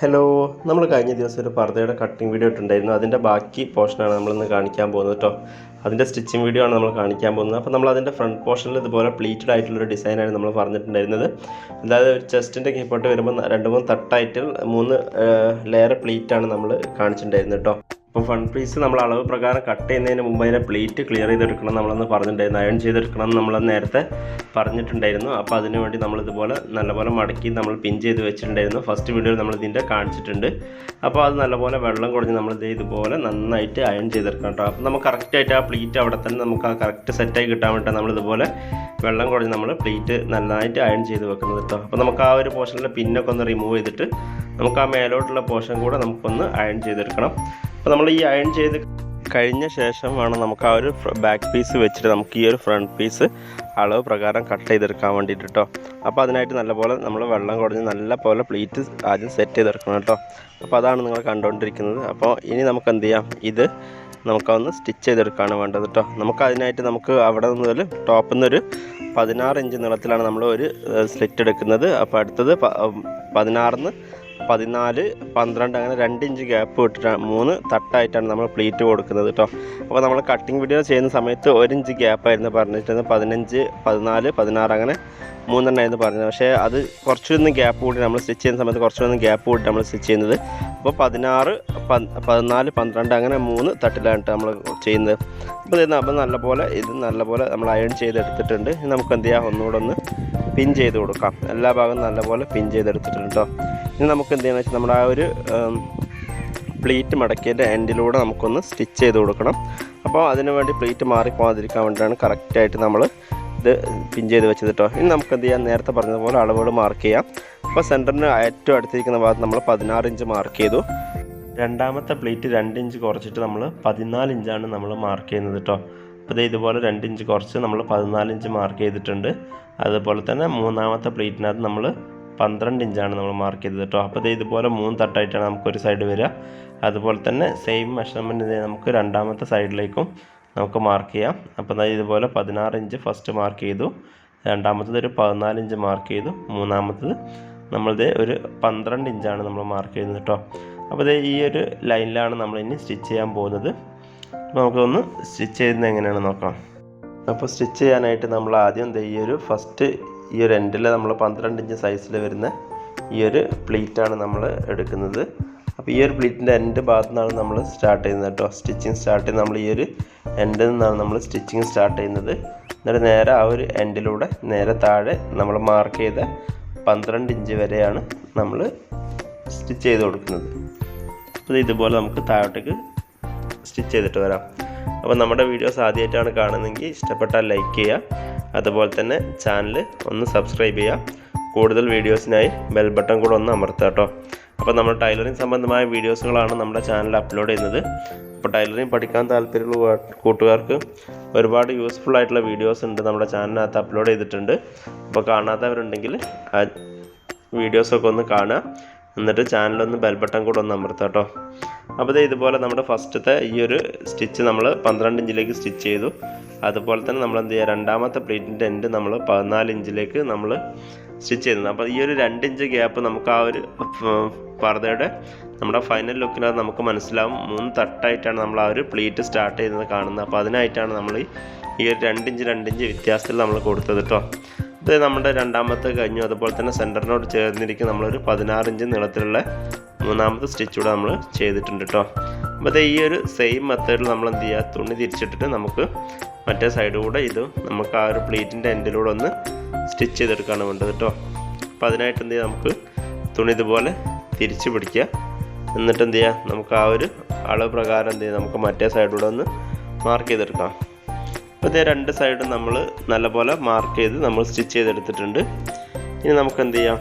Hello നമ്മൾ കഴിഞ്ഞ ദിവസം ഒരു പർദ്ദയുടെ കട്ടിങ് വീഡിയോ ഇട്ടുണ്ടായിരുന്നു അതിന്റെ ബാക്കി പോർഷനാണ് നമ്മളിന്ന് കാണിക്കാൻ പോകുന്നത് കേട്ടോ അതിന്റെ സ്റ്റിച്ചിങ് വീഡിയോ ആണ് നമ്മൾ കാണിക്കാൻ പോകുന്നത്. അപ്പോൾ നമ്മൾ അതിന്റെ ഫ്രണ്ട് പോർഷനിൽ ഇതുപോലെ പ്ലീറ്റഡ് ആയിട്ടുള്ളൊരു ഡിസൈനാണ് നമ്മൾ പറഞ്ഞിട്ടുണ്ടായിരുന്നത്. അതായത് ഒരു ചെസ്റ്റിന്റെ കീപ്പോട്ട് വരുമ്പോൾ രണ്ട് മൂന്ന് തട്ടായിട്ട് മൂന്ന് ലെയർ പ്ലീറ്റാണ് നമ്മൾ കാണിച്ചിട്ടുണ്ടായിരുന്നത് കേട്ടോ അപ്പോൾ ഫ്രണ്ട് പീസ് നമ്മൾ അളവ് പ്രകാരം കട്ട് ചെയ്യുന്നതിന് മുമ്പ് അതിന്റെ പ്ലേറ്റ് ക്ലിയർ ചെയ്തെടുക്കണം നമ്മളന്ന് പറഞ്ഞിട്ടുണ്ടായിരുന്നു. അയൺ ചെയ്തെടുക്കണം നമ്മൾ നേരത്തെ പറഞ്ഞിട്ടുണ്ടായിരുന്നു. അപ്പോൾ അതിനു വേണ്ടി നമ്മൾ ഇതുപോലെ നല്ലപോലെ മടക്കി നമ്മൾ പിൻ ചെയ്ത് വെച്ചിട്ടുണ്ടായിരുന്നു. ഫസ്റ്റ് വീഡിയോയിൽ നമ്മൾ ഇതിന്റെ കാണിച്ചിട്ടുണ്ട്. അപ്പോൾ അത് നല്ലപോലെ വെള്ളം കുറഞ്ഞ് നമ്മൾ ഇത് ഇതുപോലെ നന്നായിട്ട് അയൺ ചെയ്തെടുക്കണം കേട്ടോ. അപ്പോൾ നമുക്ക് കറക്റ്റായിട്ട് ആ പ്ലേറ്റ് അവിടെ തന്നെ നമുക്ക് ആ കറക്റ്റ് സെറ്റായി കിട്ടാൻ വേണ്ടി നമ്മൾ ഇതുപോലെ വെള്ളം കുറഞ്ഞ് നമ്മൾ പ്ലേറ്റ് നന്നായിട്ട് അയൺ ചെയ്ത് വെക്കുന്നത് കേട്ടോ. അപ്പോൾ നമുക്ക് ആ ഒരു പോർഷനിലെ പിന്നൊക്കെ ഒന്ന് റിമൂവ് ചെയ്തിട്ട് നമുക്ക് ആ മേലോട്ടുള്ള പോർഷൻ കൂടെ നമുക്കൊന്ന് അയൺ ചെയ്തെടുക്കണം. അപ്പോൾ നമ്മൾ ഈ അയൺ ചെയ്ത് കഴിഞ്ഞ ശേഷം വേണം നമുക്ക് ആ ഒരു ബാക്ക് പീസ് വെച്ചിട്ട് നമുക്ക് ഈ ഒരു ഫ്രണ്ട് പീസ് അളവ് പ്രകാരം കട്ട് ചെയ്തെടുക്കാൻ വേണ്ടിയിട്ട് കേട്ടോ അപ്പോൾ അതിനായിട്ട് നല്ലപോലെ നമ്മൾ വെള്ളം കുടഞ്ഞ് നല്ലപോലെ പ്ലീറ്റ് ആദ്യം സെറ്റ് ചെയ്തെടുക്കണം കേട്ടോ അപ്പോൾ അതാണ് നിങ്ങൾ കണ്ടുകൊണ്ടിരിക്കുന്നത് അപ്പോൾ ഇനി നമുക്ക് എന്ത് ചെയ്യാം? ഇത് നമുക്കൊന്ന് സ്റ്റിച്ച് ചെയ്തെടുക്കുകയാണ് വേണ്ടത് കേട്ടോ നമുക്ക് അതിനായിട്ട് നമുക്ക് അവിടെ മുതൽ ടോപ്പിൽ നിന്നൊരു പതിനാറ് ഇഞ്ച് നീളത്തിലാണ് നമ്മൾ ഒരു സ്ലിറ്റ് എടുക്കുന്നത്. അപ്പോൾ അടുത്തത് പതിനാറിന്ന് പതിനാല് പന്ത്രണ്ട് അങ്ങനെ രണ്ട് ഇഞ്ച് ഗ്യാപ്പ് വിട്ടിട്ടാണ് മൂന്ന് തട്ടായിട്ടാണ് നമ്മൾ പ്ലീറ്റ് കൊടുക്കുന്നത് കേട്ടോ അപ്പോൾ നമ്മൾ കട്ടിങ് വീഡിയോ ചെയ്യുന്ന സമയത്ത് ഒരു ഇഞ്ച് ഗ്യാപ്പായിരുന്നു പറഞ്ഞിട്ടുള്ളത്. പതിനഞ്ച് പതിനാല് പതിനാറ് അങ്ങനെ മൂന്നെണ്ണമായിരുന്നു പറഞ്ഞത്. പക്ഷേ അത് കുറച്ചൊന്ന് ഗ്യാപ്പ് കൂടി നമ്മൾ സ്റ്റിച്ച് ചെയ്യുന്ന സമയത്ത് കുറച്ചൊന്ന് ഗ്യാപ്പ് കൂടി നമ്മൾ സ്റ്റിച്ച് ചെയ്യുന്നത്. അപ്പോൾ പതിനാറ് പതിനാല് പന്ത്രണ്ട് അങ്ങനെ മൂന്ന് തട്ടിലാണ് നമ്മൾ ചെയ്യുന്നത്. അപ്പോൾ ഇത് അപ്പം നല്ലപോലെ ഇത് നല്ലപോലെ നമ്മൾ അയൺ ചെയ്തെടുത്തിട്ടുണ്ട്. നമുക്ക് എന്ത് ചെയ്യാം? ഒന്നുകൂടെ ഒന്ന് പിൻ ചെയ്ത് കൊടുക്കാം. എല്ലാ ഭാഗവും നല്ലപോലെ പിൻ ചെയ്തെടുത്തിട്ടുണ്ട് കേട്ടോ ഇനി നമുക്ക് എന്ത് ചെയ്യുന്നത് വെച്ചാൽ നമ്മുടെ ആ ഒരു പ്ലീറ്റ് മടക്കിയതിന്റെ എൻഡിലൂടെ നമുക്കൊന്ന് സ്റ്റിച്ച് ചെയ്ത് കൊടുക്കണം. അപ്പോൾ അതിനു വേണ്ടി പ്ലീറ്റ് മാറിപ്പോകാതിരിക്കാൻ വേണ്ടിയിട്ടാണ് കറക്റ്റായിട്ട് നമ്മൾ ഇത് പിൻ ചെയ്ത് വെച്ചത് കേട്ടോ ഇനി നമുക്ക് എന്ത് ചെയ്യാം? നേരത്തെ പറഞ്ഞതുപോലെ അളവുകൾ മാർക്ക് ചെയ്യാം. അപ്പോൾ സെന്ററിന് ഏറ്റവും അടുത്തിരിക്കുന്ന ഭാഗത്ത് നമ്മൾ പതിനാറ് ഇഞ്ച് മാർക്ക് ചെയ്തു. രണ്ടാമത്തെ പ്ലേറ്റ് രണ്ട് ഇഞ്ച് കുറച്ചിട്ട് നമ്മൾ പതിനാല് ഇഞ്ചാണ് നമ്മൾ മാർക്ക് ചെയ്യുന്നത് കേട്ടോ അപ്പോൾ ഇതുപോലെ രണ്ട് ഇഞ്ച് കുറച്ച് നമ്മൾ പതിനാല് ഇഞ്ച് മാർക്ക് ചെയ്തിട്ടുണ്ട്. അതുപോലെ തന്നെ മൂന്നാമത്തെ പ്ലേറ്റിനകത്ത് നമ്മൾ പന്ത്രണ്ട് ഇഞ്ചാണ് നമ്മൾ മാർക്ക് ചെയ്തത് കേട്ടോ അപ്പോൾ ഇതുപോലെ മൂന്ന് തട്ടായിട്ടാണ് നമുക്കൊരു സൈഡ് വരിക. അതുപോലെ തന്നെ സെയിം മെഷർമെന്റ് നമുക്ക് രണ്ടാമത്തെ സൈഡിലേക്കും നമുക്ക് മാർക്ക് ചെയ്യാം. അപ്പോൾ ഇതുപോലെ പതിനാറ് ഇഞ്ച് ഫസ്റ്റ് മാർക്ക് ചെയ്തു. രണ്ടാമത്തത് ഒരു പതിനാല് ഇഞ്ച് മാർക്ക് ചെയ്തു. മൂന്നാമത്തത് നമ്മളിത് ഒരു പന്ത്രണ്ട് ഇഞ്ചാണ് നമ്മൾ മാർക്ക് ചെയ്യുന്നത് കേട്ടോ അപ്പോൾ ഈ ഒരു ലൈനിലാണ് നമ്മൾ ഇനി സ്റ്റിച്ച് ചെയ്യാൻ പോകുന്നത്. നമുക്കൊന്ന് സ്റ്റിച്ച് ചെയ്യുന്നത് എങ്ങനെയാണ് നോക്കാം. അപ്പോൾ സ്റ്റിച്ച് ചെയ്യാനായിട്ട് നമ്മൾ ആദ്യം ഈ ഒരു ഫസ്റ്റ് ഈ ഒരു എൻഡിൽ നമ്മൾ പന്ത്രണ്ട് ഇഞ്ച് സൈസിൽ വരുന്ന ഈ ഒരു പ്ലീറ്റാണ് നമ്മൾ എടുക്കുന്നത്. അപ്പോൾ ഈ ഒരു പ്ലീറ്റിന്റെ എൻഡ് ഭാഗത്തു നിന്നാണ് നമ്മൾ സ്റ്റാർട്ട് ചെയ്യുന്നത് കേട്ടോ. സ്റ്റിച്ചിങ് സ്റ്റാർട്ട് ചെയ്യുന്നത് നമ്മൾ ഈ ഒരു എൻഡിൽ നിന്നാണ് നമ്മൾ സ്റ്റിച്ചിങ് സ്റ്റാർട്ട് ചെയ്യുന്നത്. എന്നിട്ട് നേരെ ആ ഒരു എൻഡിലൂടെ നേരെ താഴെ നമ്മൾ മാർക്ക് ചെയ്ത പന്ത്രണ്ട് ഇഞ്ച് വരെയാണ് നമ്മൾ സ്റ്റിച്ച് ചെയ്ത് കൊടുക്കുന്നത്. അപ്പോൾ ഇതുപോലെ നമുക്ക് താഴോട്ടേക്ക് സ്റ്റിച്ച് ചെയ്തിട്ട് വരാം. അപ്പോൾ നമ്മുടെ വീഡിയോസ് ആദ്യമായിട്ടാണ് കാണുന്നതെങ്കിൽ ഇഷ്ടപ്പെട്ടാൽ ലൈക്ക് ചെയ്യുക. അതുപോലെ തന്നെ ചാനൽ ഒന്ന് സബ്സ്ക്രൈബ് ചെയ്യുക. കൂടുതൽ വീഡിയോസിനായി ബെൽ ബട്ടൺ കൂടെ ഒന്ന് അമർത്തുക കേട്ടോ. അപ്പോൾ നമ്മൾ ടൈലറിങ് സംബന്ധമായ വീഡിയോസുകളാണ് നമ്മുടെ ചാനൽ അപ്ലോഡ് ചെയ്യുന്നത്. അപ്പോൾ ടൈലറിങ് പഠിക്കാൻ താല്പര്യമുള്ള കൂട്ടുകാർക്ക് ഒരുപാട് യൂസ്ഫുൾ ആയിട്ടുള്ള വീഡിയോസ് ഉണ്ട് നമ്മുടെ ചാനലിനകത്ത് അപ്ലോഡ് ചെയ്തിട്ടുണ്ട്. അപ്പോൾ കാണാത്തവരുണ്ടെങ്കിൽ ആ വീഡിയോസൊക്കെ ഒന്ന് കാണുക. എന്നിട്ട് ചാനലൊന്ന് ബെൽ ബട്ടൺ കൂടെ ഒന്ന് അമർത്തുക കേട്ടോ. അപ്പോൾ ഇതുപോലെ നമ്മുടെ ഫസ്റ്റത്തെ ഈ ഒരു സ്റ്റിച്ച് നമ്മൾ പന്ത്രണ്ട് ഇഞ്ചിലേക്ക് സ്റ്റിച്ച് ചെയ്തു. അതുപോലെ തന്നെ നമ്മൾ എന്ത് ചെയ്യുക? രണ്ടാമത്തെ പ്ലേറ്റിന്റെ എൻഡ് നമ്മൾ പതിനാല് ഇഞ്ചിലേക്ക് നമ്മൾ സ്റ്റിച്ച് ചെയ്തു അപ്പോൾ ഈ ഒരു രണ്ട് ഇഞ്ച് ഗ്യാപ്പ് നമുക്ക് ആ ഒരു പർദ്ദയുടെ നമ്മുടെ ഫൈനൽ ലുക്കിനകത്ത് നമുക്ക് മനസ്സിലാവും. മൂന്ന് തട്ടായിട്ടാണ് നമ്മൾ ആ ഒരു പ്ലേറ്റ് സ്റ്റാർട്ട് ചെയ്യുന്നത് കാണുന്നത്. അപ്പോൾ അതിനായിട്ടാണ് നമ്മൾ ഈ ഒരു രണ്ട് ഇഞ്ച് രണ്ട് ഇഞ്ച് വ്യത്യാസത്തിൽ നമ്മൾ കൊടുത്തത് കേട്ടോ. ഇത് നമ്മുടെ രണ്ടാമത്തെ കഴിഞ്ഞു അതുപോലെ തന്നെ സെന്ററിനോട് ചേർന്നിരിക്കുന്ന നമ്മളൊരു പതിനാറ് ഇഞ്ച് നീളത്തിലുള്ള മൂന്നാമത്തെ സ്റ്റിച്ച് കൂടെ നമ്മൾ ചെയ്തിട്ടുണ്ട് കേട്ടോ അപ്പോൾ ഈ ഒരു സെയിം മെത്തേഡിൽ നമ്മൾ എന്ത് ചെയ്യുക തുണി തിരിച്ചിട്ടിട്ട് നമുക്ക് മറ്റേ സൈഡ് കൂടെ ഇത് നമുക്ക് ആ ഒരു പ്ലേറ്റിന്റെ എൻഡിലൂടെ ഒന്ന് സ്റ്റിച്ച് ചെയ്തെടുക്കുകയാണ് വേണ്ടത് കേട്ടോ അപ്പോൾ അതിനായിട്ട് എന്ത് ചെയ്യുക നമുക്ക് തുണി ഇതുപോലെ തിരിച്ച് പിടിക്കുക. എന്നിട്ട് എന്ത് ചെയ്യുക നമുക്ക് ആ ഒരു അളവ് പ്രകാരം എന്ത് ചെയ്യുക നമുക്ക് മറ്റേ സൈഡിലൂടെ ഒന്ന് മാർക്ക് ചെയ്തെടുക്കാം. അപ്പോൾ ഇതേ രണ്ട് സൈഡും നമ്മൾ നല്ലപോലെ മാർക്ക് ചെയ്ത് നമ്മൾ സ്റ്റിച്ച് ചെയ്തെടുത്തിട്ടുണ്ട്. ഇനി നമുക്ക് എന്ത് ചെയ്യാം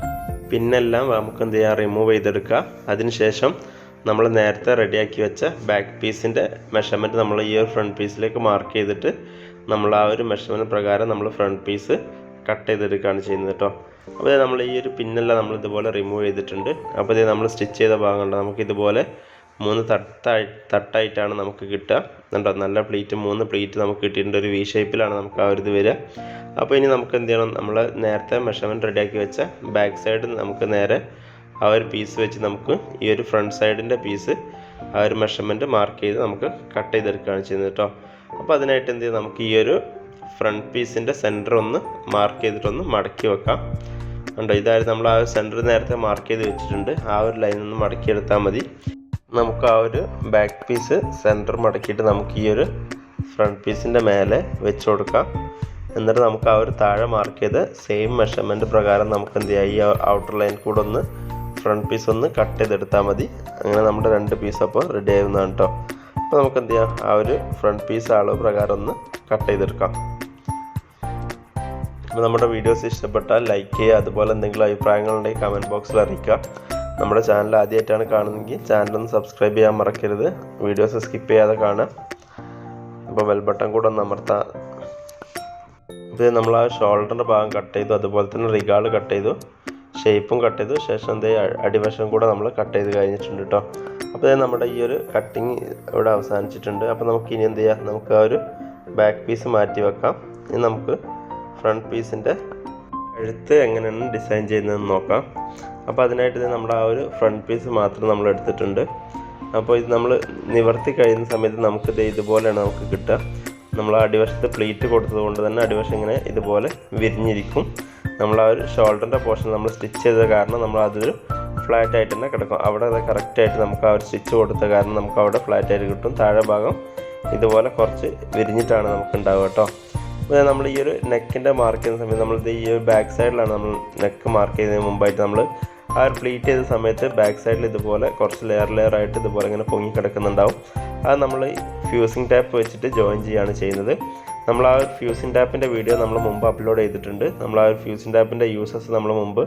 പിന്നെല്ലാം നമുക്ക് എന്ത് ചെയ്യാം റിമൂവ് ചെയ്തെടുക്കുക അതിനുശേഷം നമ്മൾ നേരത്തെ റെഡിയാക്കി വെച്ച ബാക്ക് പീസിന്റെ മെഷർമെന്റ് നമ്മൾ ഈ ഒരു ഫ്രണ്ട് പീസിലേക്ക് മാർക്ക് ചെയ്തിട്ട് നമ്മൾ ആ ഒരു മെഷർമെന്റ് പ്രകാരം നമ്മൾ ഫ്രണ്ട് പീസ് കട്ട് ചെയ്തെടുക്കുകയാണ് ചെയ്യുന്നത് കേട്ടോ. അപ്പോൾ നമ്മൾ ഈ ഒരു പിന്നെല്ലാം നമ്മൾ ഇതുപോലെ റിമൂവ് ചെയ്തിട്ടുണ്ട്. അപ്പോൾ ഇത് നമ്മൾ സ്റ്റിച്ച് ചെയ്ത ഭാഗമുണ്ട് നമുക്ക് ഇതുപോലെ മൂന്ന് തട്ടായി തട്ടായിട്ടാണ് നമുക്ക് കിട്ടുക. കണ്ടോ നല്ല പ്ലേറ്റ് മൂന്ന് പ്ലേറ്റ് നമുക്ക് കിട്ടിയിട്ടുണ്ട്. ഒരു വി ഷേപ്പിലാണ് നമുക്ക് ആ ഒരു ഇത് വരിക. അപ്പോൾ ഇനി നമുക്ക് എന്ത് ചെയ്യണം? നമ്മൾ നേരത്തെ മെഷർമെന്റ് റെഡിയാക്കി വെച്ച ബാക്ക് സൈഡ് നമുക്ക് നേരെ ആ ഒരു പീസ് വെച്ച് നമുക്ക് ഈ ഒരു ഫ്രണ്ട് സൈഡിന്റെ പീസ് ആ ഒരു മെഷർമെന്റ് മാർക്ക് ചെയ്ത് നമുക്ക് കട്ട് ചെയ്തെടുക്കുകയാണ് ചെയ്യുന്നത് കേട്ടോ. അപ്പോൾ അതിനായിട്ട് എന്ത് ചെയ്യും നമുക്ക് ഈ ഒരു ഫ്രണ്ട് പീസിന്റെ സെന്റർ ഒന്ന് മാർക്ക് ചെയ്തിട്ടൊന്ന് മടക്കി വെക്കാം. ഉണ്ടോ ഇതായിരുന്നു നമ്മൾ ആ സെന്റർ നേരത്തെ മാർക്ക് ചെയ്ത് വെച്ചിട്ടുണ്ട്. ആ ഒരു ലൈൻ ഒന്ന് മടക്കിയെടുത്താൽ മതി. നമുക്ക് ആ ഒരു ബാക്ക് പീസ് സെന്റർ മടക്കിയിട്ട് നമുക്ക് ഈ ഒരു ഫ്രണ്ട് പീസിന്റെ മേലെ വെച്ച് കൊടുക്കാം. എന്നിട്ട് നമുക്ക് ആ ഒരു താഴെ മാർക്ക് ചെയ്ത് സെയിം മെഷർമെന്റ് പ്രകാരം നമുക്ക് എന്ത് ചെയ്യാം? ഈ ഔട്ടർ ലൈൻ കൂടെ ഒന്ന് ഫ്രണ്ട് പീസ് ഒന്ന് കട്ട് ചെയ്തെടുത്താൽ മതി. അങ്ങനെ നമ്മുടെ രണ്ട് പീസ് അപ്പോൾ റെഡി ആവുന്നതാണ് കേട്ടോ അപ്പോൾ നമുക്ക് എന്ത് ചെയ്യാം? ആ ഒരു ഫ്രണ്ട് പീസ് അളവ് പ്രകാരം ഒന്ന് കട്ട് ചെയ്തെടുക്കാം. അപ്പോൾ നമ്മുടെ വീഡിയോസ് ഇഷ്ടപ്പെട്ടാൽ ലൈക്ക് ചെയ്യുക. അതുപോലെ എന്തെങ്കിലും അഭിപ്രായങ്ങളുണ്ടെങ്കിൽ കമന്റ് ബോക്സിൽ അറിയിക്കുക. നമ്മുടെ ചാനൽ ആദ്യമായിട്ടാണ് കാണുന്നതെങ്കിൽ ചാനലൊന്ന് സബ്സ്ക്രൈബ് ചെയ്യാൻ മറക്കരുത്. വീഡിയോസ് സ്കിപ്പ് ചെയ്യാതെ കാണാം അപ്പോൾ ബെൽബട്ടൺ കൂടെ ഒന്ന് അമർത്താം. ഇത് നമ്മൾ ആ ഷോൾഡറിന്റെ ഭാഗം കട്ട് ചെയ്തു. അതുപോലെ തന്നെ റിഗാൾ കട്ട് ചെയ്തു. ഷേപ്പും കട്ട് ചെയ്തു. ശേഷം എന്തേ അടിവശം കൂടെ നമ്മൾ കട്ട് ചെയ്ത് കഴിഞ്ഞിട്ടുണ്ട് കേട്ടോ അപ്പോൾ നമ്മുടെ ഈ ഒരു കട്ടിങ് ഇവിടെ അവസാനിച്ചിട്ടുണ്ട്. അപ്പോൾ നമുക്ക് ഇനി എന്ത് ചെയ്യാം? നമുക്ക് ആ ഒരു ബാക്ക് പീസ് മാറ്റി വെക്കാം. ഇനി നമുക്ക് ഫ്രണ്ട് പീസിന്റെ കഴുത്ത് എങ്ങനെയാണ് ഡിസൈൻ ചെയ്യുന്നതെന്ന് നോക്കാം. അപ്പോൾ അതിനായിട്ട് നമ്മുടെ ആ ഒരു ഫ്രണ്ട് പീസ് മാത്രം നമ്മൾ എടുത്തിട്ടുണ്ട്. അപ്പോൾ ഇത് നമ്മൾ നിവർത്തി കഴിയുന്ന സമയത്ത് നമുക്ക് ഇത് ഇതുപോലെയാണ് നമുക്ക് കിട്ടുക. നമ്മൾ അടിവശത്ത് പ്ലീറ്റ് കൊടുത്തത് കൊണ്ട് തന്നെ അടിവശം ഇങ്ങനെ ഇതുപോലെ വിരിഞ്ഞിരിക്കും. നമ്മൾ ആ ഒരു ഷോൾഡറിന്റെ പോർഷൻ നമ്മൾ സ്റ്റിച്ച് ചെയ്ത കാരണം നമ്മൾ അതൊരു ഫ്ലാറ്റ് ആയിട്ട് തന്നെ കിടക്കും. അവിടെ അത് കറക്റ്റായിട്ട് നമുക്ക് ആ ഒരു സ്റ്റിച്ച് കൊടുത്ത കാരണം നമുക്ക് അവിടെ ഫ്ലാറ്റ് ആയിട്ട് കിട്ടും. താഴെ ഭാഗം ഇതുപോലെ കുറച്ച് വിരിഞ്ഞിട്ടാണ് നമുക്ക് ഉണ്ടാവുക കേട്ടോ. അപ്പോൾ നമ്മൾ ഈ ഒരു നെക്കിന്റെ മാർക്ക് ചെയ്യുന്ന സമയത്ത് നമ്മൾ ഈ ഒരു ബാക്ക് സൈഡിലാണ് നമ്മൾ നെക്ക് മാർക്ക് ചെയ്യുന്നതിന് മുമ്പായിട്ട് നമ്മൾ ആ ഒരു പ്ലീറ്റ് ചെയ്ത സമയത്ത് ബാക്ക് സൈഡിൽ ഇതുപോലെ കുറച്ച് ലെയർ ലെയർ ആയിട്ട് ഇതുപോലെ ഇങ്ങനെ പൊങ്ങി കിടക്കുന്നുണ്ടാവും. അത് നമ്മൾ ഫ്യൂസിങ് ടാപ്പ് വെച്ചിട്ട് ജോയിൻ ചെയ്യുകയാണ് ചെയ്യുന്നത്. നമ്മൾ ആ ഒരു ഫ്യൂസിങ് ടാപ്പിന്റെ വീഡിയോ നമ്മൾ മുമ്പ് അപ്ലോഡ് ചെയ്തിട്ടുണ്ട്. നമ്മൾ ആ ഒരു ഫ്യൂസിങ് ടാപ്പിന്റെ യൂസസ് നമ്മൾ മുമ്പ്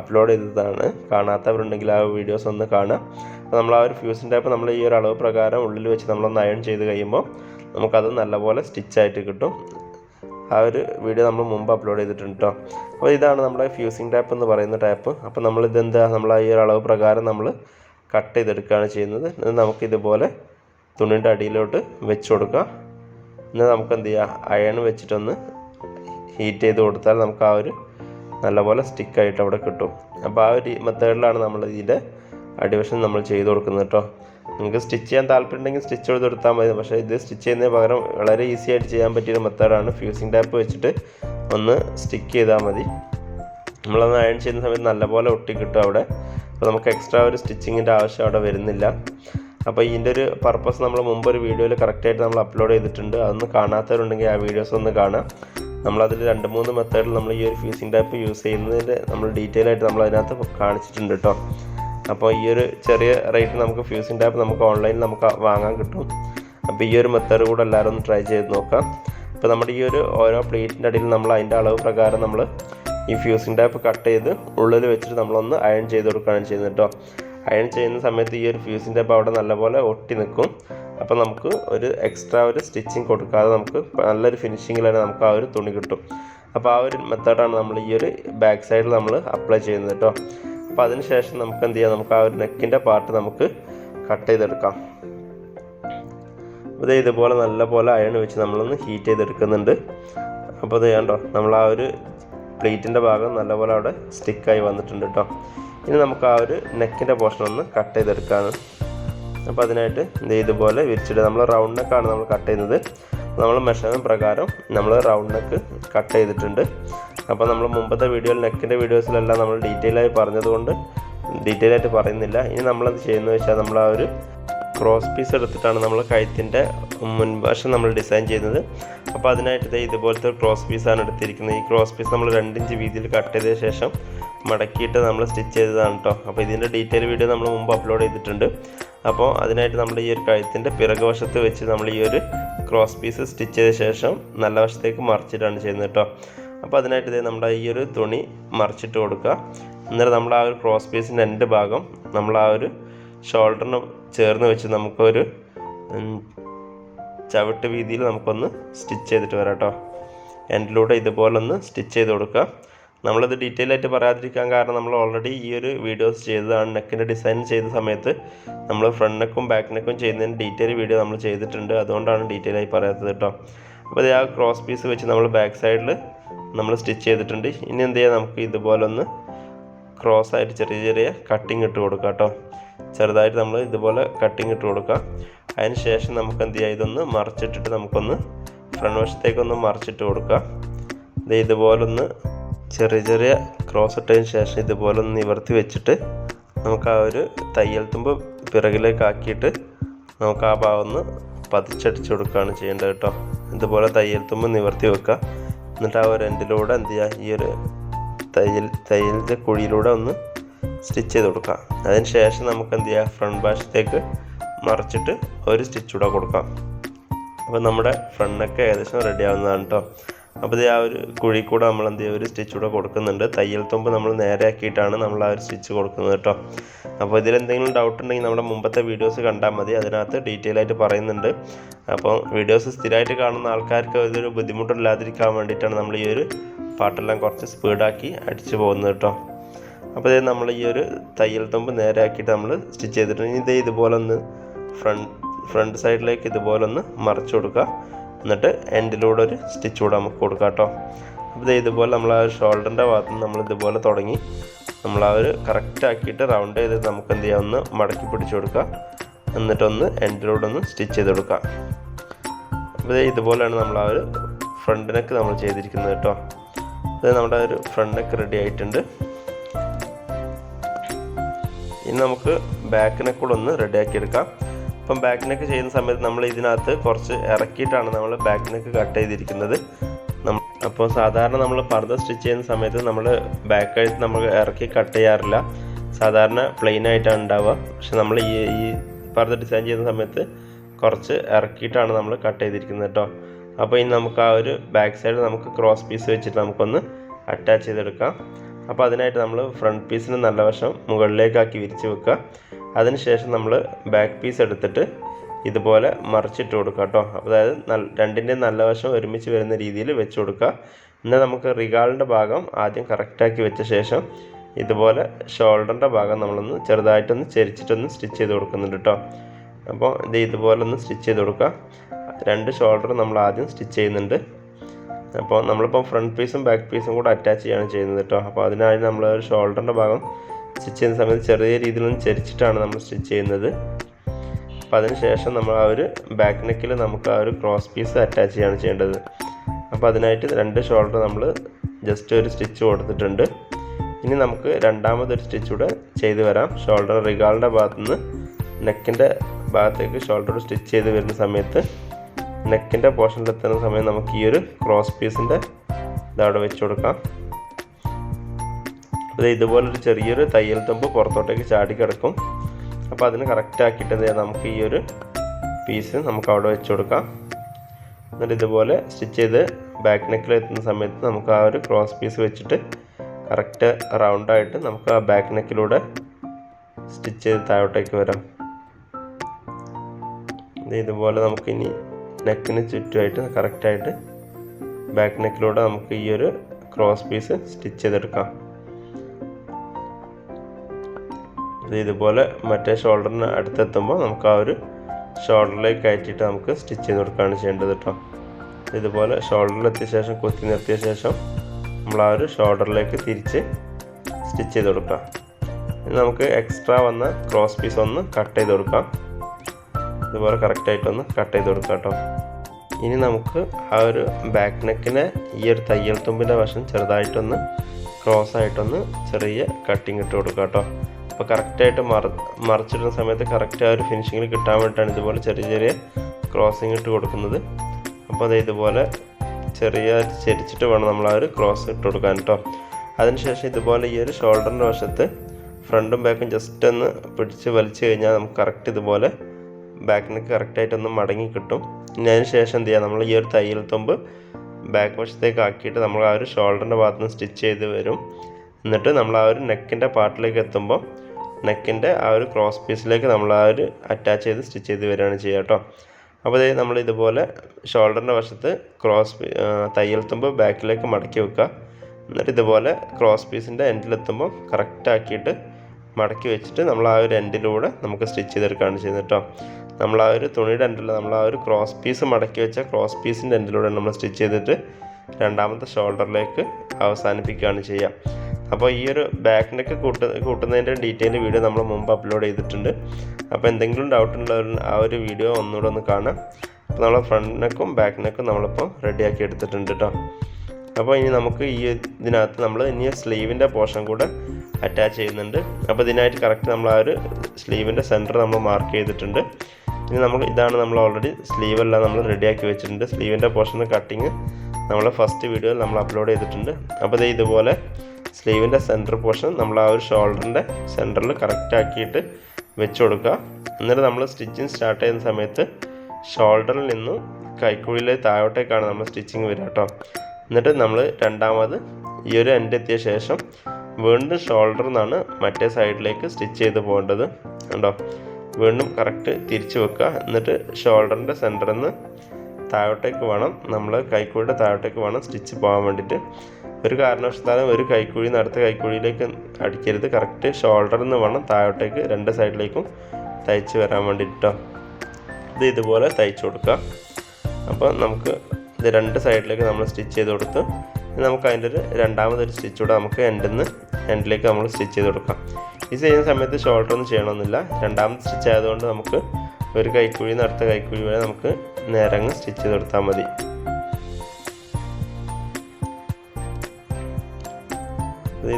അപ്ലോഡ് ചെയ്തതാണ്. കാണാത്തവരുണ്ടെങ്കിൽ ആ വീഡിയോസ് ഒന്ന് അപ്പോൾ നമ്മൾ ആ ഒരു ഫ്യൂസിങ് ടാപ്പ് നമ്മൾ ഈ ഒരു അളവ് പ്രകാരം ഉള്ളിൽ വെച്ച് നമ്മളൊന്ന് അയൺ ചെയ്ത് കഴിയുമ്പോൾ നമുക്കത് നല്ലപോലെ സ്റ്റിച്ചായിട്ട് കിട്ടും. ആ ഒരു വീഡിയോ നമ്മൾ മുമ്പ് അപ്ലോഡ് ചെയ്തിട്ടുണ്ട് കേട്ടോ അപ്പോൾ ഇതാണ് നമ്മുടെ ഫ്യൂസിങ് ടാപ്പ് എന്ന് പറയുന്ന ടാപ്പ് അപ്പോൾ നമ്മൾ ഇതെന്താ? നമ്മൾ ഈ ഒരു അളവ് പ്രകാരം നമ്മൾ കട്ട് ചെയ്തെടുക്കുകയാണ് ചെയ്യുന്നത്. ഇത് നമുക്ക് ഇതുപോലെ തുണിന്റെ അടിയിലോട്ട് വെച്ച് കൊടുക്കാം. എന്നാൽ നമുക്ക് എന്ത് ചെയ്യാം? അയൺ വെച്ചിട്ടൊന്ന് ഹീറ്റ് ചെയ്ത് കൊടുത്താൽ നമുക്ക് ആ ഒരു നല്ലപോലെ സ്റ്റിക്കായിട്ട് അവിടെ കിട്ടും. അപ്പോൾ ആ ഒരു മെത്തേഡിലാണ് നമ്മൾ ഇതിന്റെ അടിവശം നമ്മൾ ചെയ്ത് കൊടുക്കുന്നത് കേട്ടോ നിങ്ങൾക്ക് സ്റ്റിച്ച് ചെയ്യാൻ താല്പര്യം ഉണ്ടെങ്കിൽ സ്റ്റിച്ച് ചെയ്ത് കൊടുത്താൽ മതി. പക്ഷേ ഇത് സ്റ്റിച്ച് ചെയ്യുന്നതിന് പകരം വളരെ ഈസി ആയിട്ട് ചെയ്യാൻ പറ്റിയൊരു മെത്തേഡാണ്. ഫ്യൂസിങ് ടാപ്പ് വെച്ചിട്ട് ഒന്ന് സ്റ്റിക്ക് ചെയ്താൽ മതി. നമ്മളത് അയൺ ചെയ്യുന്ന സമയത്ത് നല്ലപോലെ ഒട്ടി കിട്ടും അവിടെ. അപ്പോൾ നമുക്ക് എക്സ്ട്രാ ഒരു സ്റ്റിച്ചിങ്ങിന്റെ ആവശ്യം അവിടെ വരുന്നില്ല. അപ്പോൾ ഇതിന്റെ ഒരു പർപ്പസ് നമ്മൾ മുമ്പ് ഒരു വീഡിയോയിൽ കറക്റ്റായിട്ട് നമ്മൾ അപ്ലോഡ് ചെയ്തിട്ടുണ്ട്. അതൊന്ന് കാണാത്തവരുണ്ടെങ്കിൽ ആ വീഡിയോസ് ഒന്ന് കാണാം നമ്മളതിൽ രണ്ട് മൂന്ന് മെത്തേഡിൽ നമ്മൾ ഈ ഒരു ഫ്യൂസിങ് ടാപ്പ് യൂസ് ചെയ്യുന്നതിന്റെ നമ്മൾ ഡീറ്റെയിൽ ആയിട്ട് നമ്മൾ അതിനകത്ത് കാണിച്ചിട്ടുണ്ട് കേട്ടോ. അപ്പോൾ ഈ ഒരു ചെറിയ റേറ്റ് നമുക്ക് ഫ്യൂസിങ് ടാപ്പ് നമുക്ക് ഓൺലൈനിൽ നമുക്ക് വാങ്ങാൻ കിട്ടും. അപ്പോൾ ഈ ഒരു മെത്തേഡ് കൂടെ എല്ലാവരും ഒന്ന് ട്രൈ ചെയ്ത് നോക്കാം. അപ്പോൾ നമ്മുടെ ഈ ഒരു ഓരോ പ്ലേറ്റിന്റെ അടിയിൽ നമ്മൾ അതിന്റെ അളവ് പ്രകാരം നമ്മൾ ഈ ഫ്യൂസിങ് ടാപ്പ് കട്ട് ചെയ്ത് ഉള്ളിൽ വെച്ചിട്ട് നമ്മളൊന്ന് അയൺ ചെയ്ത് കൊടുക്കുകയാണ് ചെയ്യുന്നത് കേട്ടോ അയൺ ചെയ്യുന്ന സമയത്ത് ഈ ഒരു ഫ്യൂസിന്റെ ടാപ്പ് അവിടെ നല്ലപോലെ ഒട്ടി നിൽക്കും. അപ്പോൾ നമുക്ക് ഒരു എക്സ്ട്രാ ഒരു സ്റ്റിച്ചിങ് കൊടുക്കാതെ നമുക്ക് നല്ലൊരു ഫിനിഷിങ്ങിൽ തന്നെ നമുക്ക് ആ ഒരു തുണി കിട്ടും. അപ്പോൾ ആ ഒരു മെത്തേഡാണ് നമ്മൾ ഈ ഒരു ബാക്ക് സൈഡിൽ നമ്മൾ അപ്ലൈ ചെയ്യുന്നത് കേട്ടോ അപ്പോൾ അതിന് ശേഷം നമുക്ക് എന്ത് ചെയ്യാം? നമുക്ക് ആ ഒരു നെക്കിന്റെ പാർട്ട് നമുക്ക് കട്ട് ചെയ്തെടുക്കാം. അപ്പോൾ ഇതുപോലെ നല്ല പോലെ അയൺ വെച്ച് നമ്മളൊന്ന് ഹീറ്റ് ചെയ്തെടുക്കുന്നുണ്ട്. അപ്പോൾ ഇത് കണ്ടോ നമ്മൾ ആ ഒരു പ്ലേറ്റിന്റെ ഭാഗം നല്ലപോലെ അവിടെ സ്റ്റിക്കായി വന്നിട്ടുണ്ട് കേട്ടോ ഇനി നമുക്ക് ആ ഒരു നെക്കിന്റെ പോർഷൻ ഒന്ന് കട്ട് ചെയ്തെടുക്കാണ്. അപ്പോൾ അതിനായിട്ട് ഇത് ഇതുപോലെ വിരിച്ചിട്ട് നമ്മൾ റൗണ്ട് നെക്കാണ് നമ്മൾ കട്ട് ചെയ്യുന്നത്. നമ്മൾ മെഷർമെന്റ് പ്രകാരം നമ്മൾ റൗണ്ട് നെക്ക് കട്ട് ചെയ്തിട്ടുണ്ട്. അപ്പോൾ നമ്മൾ മുമ്പത്തെ വീഡിയോയിൽ നെക്കിന്റെ വീഡിയോസിലെല്ലാം നമ്മൾ ഡീറ്റെയിൽ ആയി പറഞ്ഞതുകൊണ്ട് ഡീറ്റെയിൽ ആയിട്ട് പറയുന്നില്ല. ഇനി നമ്മളത് ചെയ്യുന്നത് വെച്ചാൽ നമ്മൾ ആ ഒരു ക്രോസ് പീസ് എടുത്തിട്ടാണ് നമ്മൾ കഴുത്തിന്റെ മുൻവശം നമ്മൾ ഡിസൈൻ ചെയ്യുന്നത്. അപ്പോൾ അതിനായിട്ട് ഇതുപോലത്തെ ക്രോസ് പീസാണ് എടുത്തിരിക്കുന്നത്. ഈ ക്രോസ് പീസ് നമ്മൾ രണ്ടിഞ്ച് വീതിയിൽ കട്ട് ചെയ്ത ശേഷം മടക്കിയിട്ട് നമ്മൾ സ്റ്റിച്ച് ചെയ്തതാണ് കേട്ടോ അപ്പോൾ ഇതിന്റെ ഡീറ്റെയിൽ വീഡിയോ നമ്മൾ മുമ്പ് അപ്ലോഡ് ചെയ്തിട്ടുണ്ട്. അപ്പോൾ അതിനായിട്ട് നമ്മൾ ഈ ഒരു കഴുത്തിന്റെ പിറകുവശത്ത് വെച്ച് നമ്മൾ ഈ ഒരു ക്രോസ് പീസ് സ്റ്റിച്ച് ചെയ്ത ശേഷം നല്ല വശത്തേക്ക് മറിച്ചിട്ടാണ് ചെയ്യുന്നത് കേട്ടോ അപ്പോൾ അതിനായിട്ട് ഇതേ നമ്മുടെ ഈ ഒരു തുണി മറിച്ചിട്ട് കൊടുക്കുക. എന്നിട്ട് നമ്മൾ ആ ഒരു ക്രോസ് പീസിന്റെ രണ്ട് ഭാഗം നമ്മൾ ആ ഒരു ഷോൾഡറിന് ചേർന്ന് വെച്ച് നമുക്കൊരു ചവിട്ട് വീതിയിൽ നമുക്കൊന്ന് സ്റ്റിച്ച് ചെയ്തിട്ട് വരാം കേട്ടോ. എൻഡിലൂടെ ഇതുപോലെ ഒന്ന് സ്റ്റിച്ച് ചെയ്ത് കൊടുക്കുക. നമ്മളിത് ഡീറ്റെയിൽ ആയിട്ട് പറയാതിരിക്കാൻ കാരണം നമ്മൾ ഓൾറെഡി ഈ ഒരു വീഡിയോസ് ചെയ്തതാണ്. നെക്കിന്റെ ഡിസൈൻ ചെയ്ത സമയത്ത് നമ്മൾ ഫ്രണ്ട് നെക്കും ബാക്ക് നെക്കും ചെയ്യുന്നതിന് ഡീറ്റെയിൽ വീഡിയോ നമ്മൾ ചെയ്തിട്ടുണ്ട്. അതുകൊണ്ടാണ് ഡീറ്റെയിൽ ആയി പറയാത്തത് കേട്ടോ. അപ്പോൾ ഇത് ആ ക്രോസ് പീസ് വെച്ച് നമ്മൾ ബാക്ക് സൈഡിൽ നമ്മൾ സ്റ്റിച്ച് ചെയ്തിട്ടുണ്ട്. ഇനി എന്ത് ചെയ്യാം? നമുക്ക് ഇതുപോലെ ഒന്ന് ക്രോസ് ആയിട്ട് ചെറിയ ചെറിയ കട്ടിങ് ഇട്ട് കൊടുക്കുക കേട്ടോ. ചെറുതായിട്ട് നമ്മൾ ഇതുപോലെ കട്ടിങ് ഇട്ട് കൊടുക്കുക അതിന് ശേഷം നമുക്ക് എന്ത് ചെയ്യാം? ഇതൊന്ന് മറിച്ചിട്ടിട്ട് നമുക്കൊന്ന് ഫ്രണ്ട് വശത്തേക്കൊന്ന് മറിച്ചിട്ട് കൊടുക്കുക ഇത് ഇതുപോലൊന്ന് ചെറിയ ചെറിയ ക്രോസ് ഇട്ടതിന് ശേഷം ഇതുപോലെ ഒന്ന് നിവർത്തി വെച്ചിട്ട് നമുക്ക് ആ ഒരു തയ്യൽ തുമ്പ് പിറകിലേക്ക് ആക്കിയിട്ട് നമുക്ക് ആ ഭാഗം ഒന്ന് പതിച്ചടിച്ച് കൊടുക്കുകയാണ് ചെയ്യേണ്ടത് കേട്ടോ. ഇതുപോലെ തയ്യൽ തുമ്പ് നിവർത്തി വെക്കുക. എന്നിട്ട് ആ ഒരു എൻഡിലൂടെ എന്ത് ചെയ്യുക ഈ ഒരു തയ്യൽ തയ്യലിന്റെ കുഴിയിലൂടെ ഒന്ന് സ്റ്റിച്ച് ചെയ്ത് കൊടുക്കാം. അതിന് ശേഷം നമുക്ക് എന്ത് ചെയ്യാം? ഫ്രണ്ട് ഭാഷത്തേക്ക് മറിച്ചിട്ട് ഒരു സ്റ്റിച്ച് കൂടെ കൊടുക്കാം. അപ്പോൾ നമ്മുടെ ഫ്രണ്ടൊക്കെ ഏകദേശം റെഡി ആവുന്നതാണ് കേട്ടോ അപ്പോൾ ഇത് ആ ഒരു കുഴി കൂടെ നമ്മൾ എന്ത് ചെയ്യുക ഒരു സ്റ്റിച്ച് കൂടെ കൊടുക്കുന്നുണ്ട്. തയ്യൽ തുമ്പ് നമ്മൾ നേരെ ആക്കിയിട്ടാണ് നമ്മൾ ആ ഒരു സ്റ്റിച്ച് കൊടുക്കുന്നത് കേട്ടോ. അപ്പോൾ ഇതിൽ എന്തെങ്കിലും ഡൗട്ട് ഉണ്ടെങ്കിൽ നമ്മുടെ മുമ്പത്തെ വീഡിയോസ് കണ്ടാൽ മതി. അതിനകത്ത് ഡീറ്റെയിൽ ആയിട്ട് പറയുന്നുണ്ട്. അപ്പോൾ വീഡിയോസ് സ്ഥിരമായിട്ട് കാണുന്ന ആൾക്കാർക്ക് ഇതൊരു ബുദ്ധിമുട്ടില്ലാതിരിക്കാൻ വേണ്ടിയിട്ടാണ് നമ്മൾ ഈ ഒരു പാട്ടെല്ലാം കുറച്ച് സ്പീഡാക്കി അടിച്ചു പോകുന്നത് കേട്ടോ. അപ്പോൾ ഇത് നമ്മൾ ഈ ഒരു തയ്യൽ തുമ്പ് നേരെ ആക്കിയിട്ട് നമ്മൾ സ്റ്റിച്ച് ചെയ്തിട്ടുണ്ട്. ഇത് ഇതുപോലെ ഒന്ന് ഫ്രണ്ട് ഫ്രണ്ട് സൈഡിലേക്ക് ഇതുപോലെ ഒന്ന് മറിച്ച് കൊടുക്കുക. എന്നിട്ട് എൻഡിലൂടെ ഒരു സ്റ്റിച്ച് കൂടെ നമുക്ക് കൊടുക്കാം കേട്ടോ. അപ്പോൾ ഇത് ഇതുപോലെ നമ്മൾ ആ ഷോൾഡറിന്റെ ഭാഗത്ത് നിന്ന് നമ്മൾ ഇതുപോലെ തുടങ്ങി. നമ്മൾ ആ ഒരു കറക്റ്റ് ആക്കിയിട്ട് റൗണ്ട് ചെയ്ത് നമുക്ക് എന്ത് ചെയ്യാം? ഒന്ന് മടക്കി പിടിച്ച് കൊടുക്കുക. എന്നിട്ടൊന്ന് എൻഡിലൂടെ ഒന്ന് സ്റ്റിച്ച് ചെയ്ത് കൊടുക്കാം അപ്പോൾ ഇതുപോലെയാണ് നമ്മൾ ആ ഒരു ഫ്രണ്ട് നെക്ക് നമ്മൾ ചെയ്തിരിക്കുന്നത് കേട്ടോ. അത് നമ്മുടെ ഒരു ഫ്രണ്ട് നെക്ക് റെഡി ആയിട്ടുണ്ട്. ഇനി നമുക്ക് ബാക്ക് നെക്ക് കൂടെ ഒന്ന് റെഡിയാക്കി എടുക്കാം. അപ്പം ബാക്ക് നെക്ക് ചെയ്യുന്ന സമയത്ത് നമ്മൾ ഇതിനകത്ത് കുറച്ച് ഇറക്കിയിട്ടാണ് നമ്മൾ ബാക്ക് നെക്ക് കട്ട് ചെയ്തിരിക്കുന്നത്. അപ്പോൾ സാധാരണ നമ്മൾ പർദ്ദ സ്റ്റിച്ച് ചെയ്യുന്ന സമയത്ത് നമ്മൾ ബാക്ക് കഴുത്ത് നമ്മൾ ഇറക്കി കട്ട് ചെയ്യാറില്ല. സാധാരണ പ്ലെയിൻ ആയിട്ടാണ് ഉണ്ടാവുക. പക്ഷെ നമ്മൾ ഈ ഈ പർദ്ദ ഡിസൈൻ ചെയ്യുന്ന സമയത്ത് കുറച്ച് ഇറക്കിയിട്ടാണ് നമ്മൾ കട്ട് ചെയ്തിരിക്കുന്നത് കേട്ടോ അപ്പോൾ ഇനി നമുക്ക് ആ ഒരു ബാക്ക് സൈഡ് നമുക്ക് ക്രോസ് പീസ് വെച്ചിട്ട് നമുക്കൊന്ന് അറ്റാച്ച് ചെയ്തെടുക്കാം. അപ്പോൾ അതിനായിട്ട് നമ്മൾ ഫ്രണ്ട് പീസിന് നല്ല വശം മുകളിലേക്കാക്കി വിരിച്ച് വെക്കുക. അതിനുശേഷം നമ്മൾ ബാക്ക് പീസ് എടുത്തിട്ട് ഇതുപോലെ മറിച്ചിട്ട് കൊടുക്കുക കേട്ടോ. അതായത് നല്ല രണ്ടിന്റെയും നല്ല വശം ഒരുമിച്ച് വരുന്ന രീതിയിൽ വെച്ച് കൊടുക്കുക. എന്നാൽ നമുക്ക് റിഗാളിന്റെ ഭാഗം ആദ്യം കറക്റ്റാക്കി വെച്ച ശേഷം ഇതുപോലെ ഷോൾഡറിന്റെ ഭാഗം നമ്മളൊന്ന് ചെറുതായിട്ടൊന്ന് ചെരിച്ചിട്ടൊന്ന് സ്റ്റിച്ച് ചെയ്ത് കൊടുക്കുന്നുണ്ട് കേട്ടോ. അപ്പോൾ ഇത് ഇതുപോലെ ഒന്ന് സ്റ്റിച്ച് ചെയ്ത് കൊടുക്കുക. രണ്ട് ഷോൾഡർ നമ്മൾ ആദ്യം സ്റ്റിച്ച് ചെയ്യുന്നുണ്ട്. അപ്പോൾ നമ്മളിപ്പോൾ ഫ്രണ്ട് പീസും ബാക്ക് പീസും കൂടെ അറ്റാച്ച് ചെയ്യാണ് ചെയ്യുന്നത് കേട്ടോ അപ്പോൾ അതിനായി നമ്മൾ ഷോൾഡറിന്റെ ഭാഗം സ്റ്റിച്ച് ചെയ്യുന്ന സമയത്ത് ചെറിയ രീതിയിലൊന്ന് ചരിച്ചിട്ടാണ് നമ്മൾ സ്റ്റിച്ച് ചെയ്യുന്നത്. അപ്പോൾ അതിന് ശേഷം നമ്മൾ ആ ഒരു ബാക്ക് നെക്കിൽ നമുക്ക് ആ ഒരു ക്രോസ് പീസ് അറ്റാച്ച് ചെയ്യാണ് ചെയ്യേണ്ടത്. അപ്പോൾ അതിനായിട്ട് രണ്ട് ഷോൾഡർ നമ്മൾ ജസ്റ്റ് ഒരു സ്റ്റിച്ച് കൊടുത്തിട്ടുണ്ട്. ഇനി നമുക്ക് രണ്ടാമതൊരു സ്റ്റിച്ച് കൂടെ ചെയ്ത് വരാം. ഷോൾഡർ റിഗാളിന്റെ ഭാഗത്തുനിന്ന് നെക്കിന്റെ ഭാഗത്തേക്ക് ഷോൾഡർ സ്റ്റിച്ച് ചെയ്ത് വരുന്ന സമയത്ത് നെക്കിന്റെ പോർഷനിലെത്തുന്ന സമയം നമുക്ക് ഈ ഒരു ക്രോസ് പീസിന്റെ ഇതവിടെ വെച്ച് കൊടുക്കാം. അത് ഇതുപോലൊരു ചെറിയൊരു തയ്യൽ തുമ്പ് പുറത്തോട്ടേക്ക് ചാടി കിടക്കും. അപ്പോൾ അതിന് കറക്റ്റ് ആക്കിയിട്ട് ദേ നമുക്ക് ഈ ഒരു പീസ് നമുക്ക് അവിടെ വെച്ച് കൊടുക്കാം. എന്നിട്ട് ഇതുപോലെ സ്റ്റിച്ച് ചെയ്ത് ബാക്ക് നെക്കിൽ എത്തുന്ന സമയത്ത് നമുക്ക് ആ ഒരു ക്രോസ് പീസ് വെച്ചിട്ട് കറക്റ്റ് റൗണ്ടായിട്ട് നമുക്ക് ആ ബാക്ക് നെക്കിലൂടെ സ്റ്റിച്ച് ചെയ്ത് താഴോട്ടേക്ക് വരാം. ഇത് ഇതുപോലെ നമുക്കിനി നെക്കിന് ചുറ്റുമായിട്ട് കറക്റ്റായിട്ട് ബാക്ക് നെക്കിലൂടെ നമുക്ക് ഈ ഒരു ക്രോസ് പീസ് സ്റ്റിച്ച് ചെയ്തെടുക്കാം. അത് ഇതുപോലെ മറ്റേ ഷോൾഡറിന് അടുത്തെത്തുമ്പോൾ നമുക്ക് ആ ഒരു ഷോൾഡറിലേക്ക് കയറ്റിയിട്ട് നമുക്ക് സ്റ്റിച്ച് ചെയ്ത് കൊടുക്കുകയാണ് ചെയ്യേണ്ടത് കേട്ടോ. ഇതുപോലെ ഷോൾഡറിലെത്തിയ ശേഷം കുത്തി നിർത്തിയ ശേഷം നമ്മൾ ആ ഒരു ഷോൾഡറിലേക്ക് തിരിച്ച് സ്റ്റിച്ച് ചെയ്ത് കൊടുക്കാം. നമുക്ക് എക്സ്ട്രാ വന്ന ക്രോസ് പീസ് ഒന്ന് കട്ട് ചെയ്ത് കൊടുക്കാം. ഇതുപോലെ കറക്റ്റായിട്ടൊന്ന് കട്ട് ചെയ്ത് കൊടുക്കാം കേട്ടോ. ഇനി നമുക്ക് ആ ഒരു ബാക്ക് നെക്കിനെ ഈ ഒരു തയ്യൽ തുമ്പിന്റെ വശം ചെറുതായിട്ടൊന്ന് ക്രോസ് ആയിട്ടൊന്ന് ചെറിയ കട്ടിങ് ഇട്ട് കൊടുക്കാം കേട്ടോ. അപ്പോൾ കറക്റ്റായിട്ട് മറ മറിച്ചിടുന്ന സമയത്ത് കറക്റ്റ് ആ ഒരു ഫിനിഷിങ്ങിൽ കിട്ടാൻ വേണ്ടിയിട്ടാണ് ഇതുപോലെ ചെറിയ ചെറിയ ക്രോസിങ് ഇട്ട് കൊടുക്കുന്നത്. അപ്പോൾ അത് ഇതുപോലെ ചെറിയ ചെരിച്ചിട്ട് വേണം നമ്മൾ ആ ഒരു ക്രോസ് ഇട്ട് കൊടുക്കാൻ കേട്ടോ. അതിനുശേഷം ഇതുപോലെ ഈ ഒരു ഷോൾഡറിന്റെ വശത്ത് ഫ്രണ്ടും ബാക്കും ജസ്റ്റ് ഒന്ന് പിടിച്ച് വലിച്ചു കഴിഞ്ഞാൽ നമുക്ക് കറക്റ്റ് ഇതുപോലെ ബാക്കിനൊക്കെ കറക്റ്റായിട്ടൊന്ന് മടങ്ങി കിട്ടും. ഇനി അതിന് ശേഷം എന്ത് ചെയ്യുക നമ്മൾ ഈ ഒരു തയ്യൽ തുമ്പ് ബാക്ക് വശത്തേക്ക് ആക്കിയിട്ട് നമ്മൾ ആ ഒരു ഷോൾഡറിന്റെ ഭാഗത്ത് നിന്ന് സ്റ്റിച്ച് ചെയ്ത് വരും. എന്നിട്ട് നമ്മൾ ആ ഒരു നെക്കിന്റെ പാർട്ടിലേക്ക് എത്തുമ്പോൾ നെക്കിന്റെ ആ ഒരു ക്രോസ് പീസിലേക്ക് നമ്മൾ ആ ഒരു അറ്റാച്ച് ചെയ്ത് സ്റ്റിച്ച് ചെയ്ത് വരികയാണ് ചെയ്യുക കേട്ടോ. അപ്പോൾ ഇതേ നമ്മൾ ഇതുപോലെ ഷോൾഡറിന്റെ വശത്ത് ക്രോസ് തയ്യൽ തുമ്പ് ബാക്കിലേക്ക് മടക്കി വെക്കുക. എന്നിട്ട് ഇതുപോലെ ക്രോസ് പീസിന്റെ എൻഡിലെത്തുമ്പോൾ കറക്റ്റ് ആക്കിയിട്ട് മടക്കി വെച്ചിട്ട് നമ്മൾ ആ ഒരു എൻഡിലൂടെ നമുക്ക് സ്റ്റിച്ച് ചെയ്തെടുക്കുകയാണ് ചെയ്യുന്നത് കേട്ടോ. നമ്മൾ ആ ഒരു തുണിയുടെ എൻഡിൽ നമ്മൾ ആ ഒരു ക്രോസ് പീസ് മടക്കി വെച്ച ക്രോസ് പീസിന്റെ എൻഡിലൂടെ നമ്മൾ സ്റ്റിച്ച് ചെയ്തിട്ട് രണ്ടാമത്തെ ഷോൾഡറിലേക്ക് അവസാനിപ്പിക്കുകയാണ് ചെയ്യാം. അപ്പോൾ ഈ ഒരു ബാക്ക് നെക്ക് കൂട്ട കൂട്ടുന്നതിന്റെ ഡീറ്റെയിൽ വീഡിയോ നമ്മൾ മുമ്പ് അപ്ലോഡ് ചെയ്തിട്ടുണ്ട്. അപ്പോൾ എന്തെങ്കിലും ഡൗട്ട് ഉള്ളവർ ആ ഒരു വീഡിയോ ഒന്നുകൂടെ ഒന്ന് കാണാം. അപ്പോൾ നമ്മൾ ഫ്രണ്ട് നെക്കും ബാക്ക് നെക്കും നമ്മളിപ്പോൾ റെഡിയാക്കി എടുത്തിട്ടുണ്ട് കേട്ടോ അപ്പോൾ ഇനി നമുക്ക് ഈ ഇതിനകത്ത് നമ്മൾ ഇനി സ്ലീവിന്റെ പോർഷൻ കൂടെ അറ്റാച്ച് ചെയ്യുന്നുണ്ട്. അപ്പോൾ ഇതിനായിട്ട് കറക്റ്റ് നമ്മൾ ആ ഒരു സ്ലീവിന്റെ സെന്റർ നമ്മൾ മാർക്ക് ചെയ്തിട്ടുണ്ട്. ഇനി നമ്മൾ ഇതാണ് നമ്മൾ ഓൾറെഡി സ്ലീവ് എല്ലാം നമ്മൾ റെഡിയാക്കി വെച്ചിട്ടുണ്ട്. സ്ലീവിന്റെ പോർഷൻ കട്ടിങ് നമ്മൾ ഫസ്റ്റ് വീഡിയോയിൽ നമ്മൾ അപ്ലോഡ് ചെയ്തിട്ടുണ്ട്. അപ്പോൾ ഇത് ഇതുപോലെ സ്ലീവിന്റെ സെന്റർ പോർഷൻ നമ്മൾ ആ ഒരു ഷോൾഡറിന്റെ സെന്ററിൽ കറക്റ്റ് ആക്കിയിട്ട് വെച്ച് കൊടുക്കുക. എന്നിട്ട് നമ്മൾ സ്റ്റിച്ചിങ് സ്റ്റാർട്ട് ചെയ്യുന്ന സമയത്ത് ഷോൾഡറിൽ നിന്നും കൈക്കുഴിയിലെ താഴോട്ടേക്കാണ് നമ്മൾ സ്റ്റിച്ചിങ് വരിക കേട്ടോ എന്നിട്ട് നമ്മൾ രണ്ടാമത് ഈ ഒരു എൻഡ് എത്തിയ ശേഷം വീണ്ടും ഷോൾഡറിൽ നിന്നാണ് മറ്റേ സൈഡിലേക്ക് സ്റ്റിച്ച് ചെയ്ത് പോകേണ്ടത്. കണ്ടോ? വീണ്ടും കറക്റ്റ് തിരിച്ച് വെക്കുക. എന്നിട്ട് ഷോൾഡറിന്റെ സെന്ററിൽ നിന്ന് താഴോട്ടേക്ക് വേണം. നമ്മൾ കൈക്കുഴിയുടെ താഴോട്ടേക്ക് വേണം സ്റ്റിച്ച് പോകാൻ വേണ്ടിയിട്ട്. ഒരു കാരണവശാലും ഒരു കൈക്കുഴി അടുത്ത കൈക്കുഴിയിലേക്ക് അടിക്കരുത്. കറക്റ്റ് ഷോൾഡറിൽ നിന്ന് വേണം താഴോട്ടേക്ക് രണ്ട് സൈഡിലേക്കും തയ്ച്ച് വരാൻ വേണ്ടിയിട്ടോ. ഇത് ഇതുപോലെ തയ്ച്ച് കൊടുക്കുക. അപ്പോൾ നമുക്ക് ഇത് രണ്ട് സൈഡിലേക്ക് നമ്മൾ സ്റ്റിച്ച് ചെയ്ത് കൊടുത്ത് നമുക്ക് അതിന്റെ ഒരു രണ്ടാമതൊരു സ്റ്റിച്ച് കൂടെ നമുക്ക് എൻഡിൽ നിന്ന് എൻഡിലേക്ക് നമ്മൾ സ്റ്റിച്ച് ചെയ്ത് കൊടുക്കാം. ഇത് ചെയ്യുന്ന സമയത്ത് ഷോൾഡർ ഒന്നും ചെയ്യണമെന്നില്ല. രണ്ടാമത്തെ സ്റ്റിച്ച് ആയതുകൊണ്ട് നമുക്ക് ഒരു കൈക്കുഴി നിന്ന് അടുത്ത കൈക്കുഴി വരെ നമുക്ക് നേരങ്ങ് സ്റ്റിച്ച് ചെയ്ത് കൊടുത്താൽ മതി.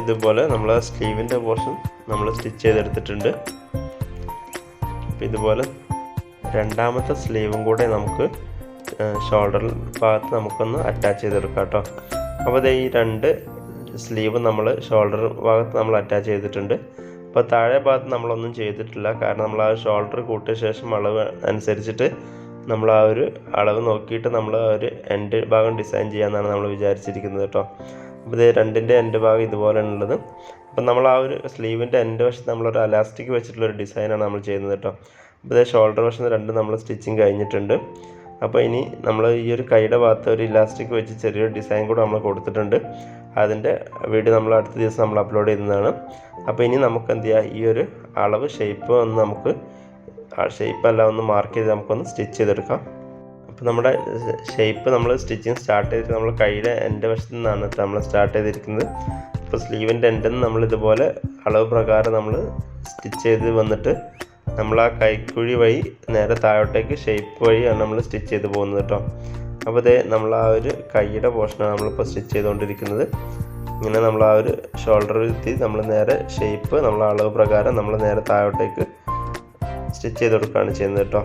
ഇതുപോലെ നമ്മൾ സ്ലീവിന്റെ പോർഷൻ നമ്മൾ സ്റ്റിച്ച് ചെയ്തെടുത്തിട്ടുണ്ട്. ഇതുപോലെ രണ്ടാമത്തെ സ്ലീവും കൂടെ നമുക്ക് ഷോൾഡർ ഭാഗത്ത് നമുക്കൊന്ന് അറ്റാച്ച് ചെയ്തെടുക്കാം കേട്ടോ. അപ്പോൾ ഈ രണ്ട് സ്ലീവ് നമ്മൾ ഷോൾഡർ ഭാഗത്ത് നമ്മൾ അറ്റാച്ച് ചെയ്തിട്ടുണ്ട്. അപ്പോൾ താഴെ ഭാഗത്ത് നമ്മളൊന്നും ചെയ്തിട്ടില്ല. കാരണം നമ്മൾ ആ ഷോൾഡർ കൂട്ടിയ ശേഷം അളവ് അനുസരിച്ചിട്ട് നമ്മൾ ആ ഒരു അളവ് നോക്കിയിട്ട് നമ്മൾ ആ ഒരു എൻഡ് ഭാഗം ഡിസൈൻ ചെയ്യാമെന്നാണ് നമ്മൾ വിചാരിച്ചിരിക്കുന്നത് കേട്ടോ. അപ്പോൾ ഇത് രണ്ടിന്റെ എൻഡ് ഭാഗം ഇതുപോലെയാണ് ഉള്ളത് അപ്പം നമ്മൾ ആ ഒരു സ്ലീവിന്റെ എൻഡ് വശത്ത് നമ്മളൊരു അലാസ്റ്റിക് വെച്ചിട്ടുള്ള ഒരു ഡിസൈനാണ് നമ്മൾ ചെയ്യുന്നത് കേട്ടോ. അപ്പോൾ ഇത് ഷോൾഡർ വശത്ത് രണ്ടും നമ്മൾ സ്റ്റിച്ചിങ് കഴിഞ്ഞിട്ടുണ്ട്. അപ്പോൾ ഇനി നമ്മൾ ഈ ഒരു കൈയുടെ ഭാഗത്ത് ഒരു ഇലാസ്റ്റിക് വെച്ച് ചെറിയൊരു ഡിസൈൻ കൂടെ നമ്മൾ കൊടുത്തിട്ടുണ്ട്. അതിന്റെ വീഡിയോ നമ്മൾ അടുത്ത ദിവസം നമ്മൾ അപ്ലോഡ് ചെയ്യുന്നതാണ്. അപ്പോൾ ഇനി നമുക്ക് എന്ത് ചെയ്യാം? ഈ ഒരു അളവ് ഷേപ്പ് ഒന്ന് നമുക്ക് ആ ഷേപ്പ് എല്ലാം ഒന്ന് മാർക്ക് ചെയ്ത് നമുക്കൊന്ന് സ്റ്റിച്ച് ചെയ്തെടുക്കാം. അപ്പോൾ നമ്മുടെ ഷേപ്പ് നമ്മൾ സ്റ്റിച്ചിങ് സ്റ്റാർട്ട് ചെയ്തിട്ട് നമ്മൾ കൈയുടെ എന്റെ വശത്തു നിന്നാണ് നമ്മൾ സ്റ്റാർട്ട് ചെയ്തിരിക്കുന്നത്. അപ്പോൾ സ്ലീവിന്റെ എൻഡിൽ നിന്ന് നമ്മൾ ഇതുപോലെ അളവ് പ്രകാരം നമ്മൾ സ്റ്റിച്ച് ചെയ്ത് വന്നിട്ട് നമ്മൾ ആ കൈക്കുഴി വഴി നേരെ താഴോട്ടേക്ക് ഷേപ്പ് വഴിയാണ് നമ്മൾ സ്റ്റിച്ച് ചെയ്ത് പോകുന്നത് കേട്ടോ. അപ്പോൾ ഇതേ നമ്മൾ ആ ഒരു കൈയുടെ പോർഷനാണ് നമ്മളിപ്പോൾ സ്റ്റിച്ച് ചെയ്തുകൊണ്ടിരിക്കുന്നത് ഇങ്ങനെ നമ്മൾ ആ ഒരു ഷോൾഡർ എത്തി നമ്മൾ നേരെ ഷേപ്പ് നമ്മൾ അളവ് പ്രകാരം നമ്മൾ നേരെ താഴോട്ടേക്ക് സ്റ്റിച്ച് ചെയ്ത് കൊടുക്കുകയാണ് ചെയ്യുന്നത് കേട്ടോ.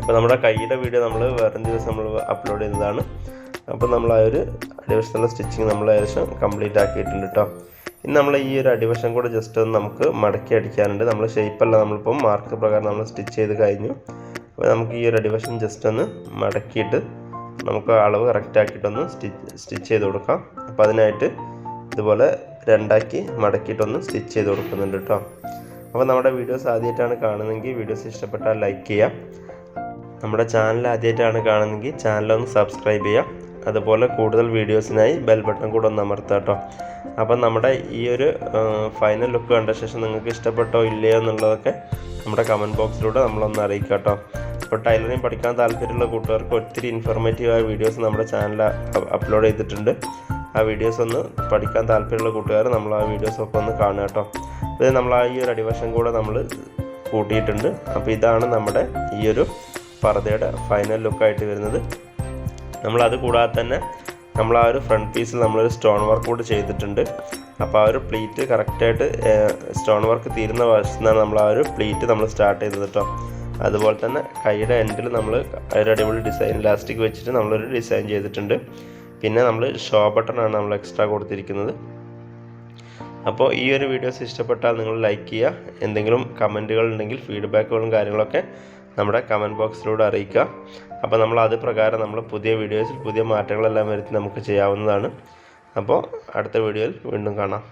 അപ്പോൾ നമ്മുടെ കൈയുടെ വീഡിയോ നമ്മൾ വേറെ ദിവസം നമ്മൾ അപ്ലോഡ് ചെയ്യുന്നതാണ് അപ്പോൾ നമ്മൾ ആ ഒരു അടിവശത്തുള്ള സ്റ്റിച്ചിങ് നമ്മൾ ഏകദേശം കംപ്ലീറ്റ് ആക്കിയിട്ടുണ്ട് കേട്ടോ. ഇനി നമ്മൾ ഈ ഒരു അടിവശം കൂടെ ജസ്റ്റ് ഒന്ന് നമുക്ക് മടക്കി അടിക്കാനുണ്ട്. നമ്മൾ ഷേപ്പല്ല നമ്മളിപ്പം മാർക്ക് പ്രകാരം നമ്മൾ സ്റ്റിച്ച് ചെയ്ത് കഴിഞ്ഞു. അപ്പോൾ നമുക്ക് ഈ ഒരു അടിവശം ജസ്റ്റ് ഒന്ന് മടക്കിയിട്ട് നമുക്ക് അളവ് കറക്റ്റ് ആക്കിയിട്ടൊന്ന് സ്റ്റിച്ച് സ്റ്റിച്ച് ചെയ്ത് കൊടുക്കാം. അപ്പോൾ അതിനായിട്ട് ഇതുപോലെ രണ്ടാക്കി മടക്കിയിട്ടൊന്ന് സ്റ്റിച്ച് ചെയ്ത് കൊടുക്കുന്നുണ്ട് കേട്ടോ അപ്പോൾ നമ്മുടെ വീഡിയോസ് ആദ്യമായിട്ടാണ് കാണുന്നതെങ്കിൽ വീഡിയോസ് ഇഷ്ടപ്പെട്ടാൽ ലൈക്ക് ചെയ്യാം. നമ്മുടെ ചാനൽ ആദ്യമായിട്ടാണ് കാണുന്നതെങ്കിൽ ചാനലൊന്ന് സബ്സ്ക്രൈബ് ചെയ്യാം. അതുപോലെ കൂടുതൽ വീഡിയോസിനായി ബെൽ ബട്ടൺ കൂടെ ഒന്ന് അമർത്തുക കേട്ടോ അപ്പം നമ്മുടെ ഈ ഒരു ഫൈനൽ ലുക്ക് കണ്ട ശേഷം നിങ്ങൾക്ക് ഇഷ്ടപ്പെട്ടോ ഇല്ലയോ എന്നുള്ളതൊക്കെ നമ്മുടെ കമന്റ് ബോക്സിലൂടെ നമ്മളൊന്ന് അറിയിക്കാം കേട്ടോ അപ്പോൾ ടൈലറിങ് പഠിക്കാൻ താല്പര്യമുള്ള കൂട്ടുകാർക്ക് ഒത്തിരി ഇൻഫോർമേറ്റീവായ വീഡിയോസ് നമ്മുടെ ചാനൽ അപ്ലോഡ് ചെയ്തിട്ടുണ്ട്. ആ വീഡിയോസ് ഒന്ന് പഠിക്കാൻ താല്പര്യമുള്ള കൂട്ടുകാർ നമ്മൾ ആ വീഡിയോസ് ഒക്കെ ഒന്ന് കാണുക കേട്ടോ. ഇത് നമ്മൾ ആ ഈ ഒരു അടിവശം കൂടെ നമ്മൾ കൂട്ടിയിട്ടുണ്ട്. അപ്പോൾ ഇതാണ് നമ്മുടെ ഈ ഒരു പർദ്ദയുടെ ഫൈനൽ ലുക്കായിട്ട് വരുന്നത്. നമ്മളത് കൂടാതെ തന്നെ നമ്മൾ ആ ഒരു ഫ്രണ്ട് പീസിൽ നമ്മളൊരു സ്റ്റോൺ വർക്ക് കൂടി ചെയ്തിട്ടുണ്ട്. അപ്പോൾ ആ ഒരു പ്ലീറ്റ് കറക്റ്റായിട്ട് സ്റ്റോൺ വർക്ക് തീരുന്ന വശത്തു നിന്നാണ് നമ്മൾ ആ ഒരു പ്ലീറ്റ് നമ്മൾ സ്റ്റാർട്ട് ചെയ്തത് കേട്ടോ. അതുപോലെ തന്നെ കൈയുടെ എൻഡിൽ നമ്മൾ ഒരു അടിപൊളി ഡിസൈൻ ഇലാസ്റ്റിക് വെച്ചിട്ട് നമ്മളൊരു ഡിസൈൻ ചെയ്തിട്ടുണ്ട്. പിന്നെ നമ്മൾ ഷോ ബട്ടണാണ് നമ്മൾ എക്സ്ട്രാ കൊടുത്തിരിക്കുന്നത്. അപ്പോൾ ഈ ഒരു വീഡിയോസ് ഇഷ്ടപ്പെട്ടാൽ നിങ്ങൾ ലൈക്ക് ചെയ്യുക. എന്തെങ്കിലും കമന്റുകൾ ഉണ്ടെങ്കിൽ ഫീഡ്ബാക്കുകളും കാര്യങ്ങളൊക്കെ നമ്മുടെ കമന്റ് ബോക്സിലൂടെ അറിയിക്കുക. അപ്പോൾ നമ്മൾ അത് പ്രകാരം നമ്മൾ പുതിയ വീഡിയോസിൽ പുതിയ മാറ്റങ്ങളെല്ലാം വരുത്തി നമുക്ക് ചെയ്യാവുന്നതാണ്. അപ്പോൾ അടുത്ത വീഡിയോയിൽ വീണ്ടും കാണാം.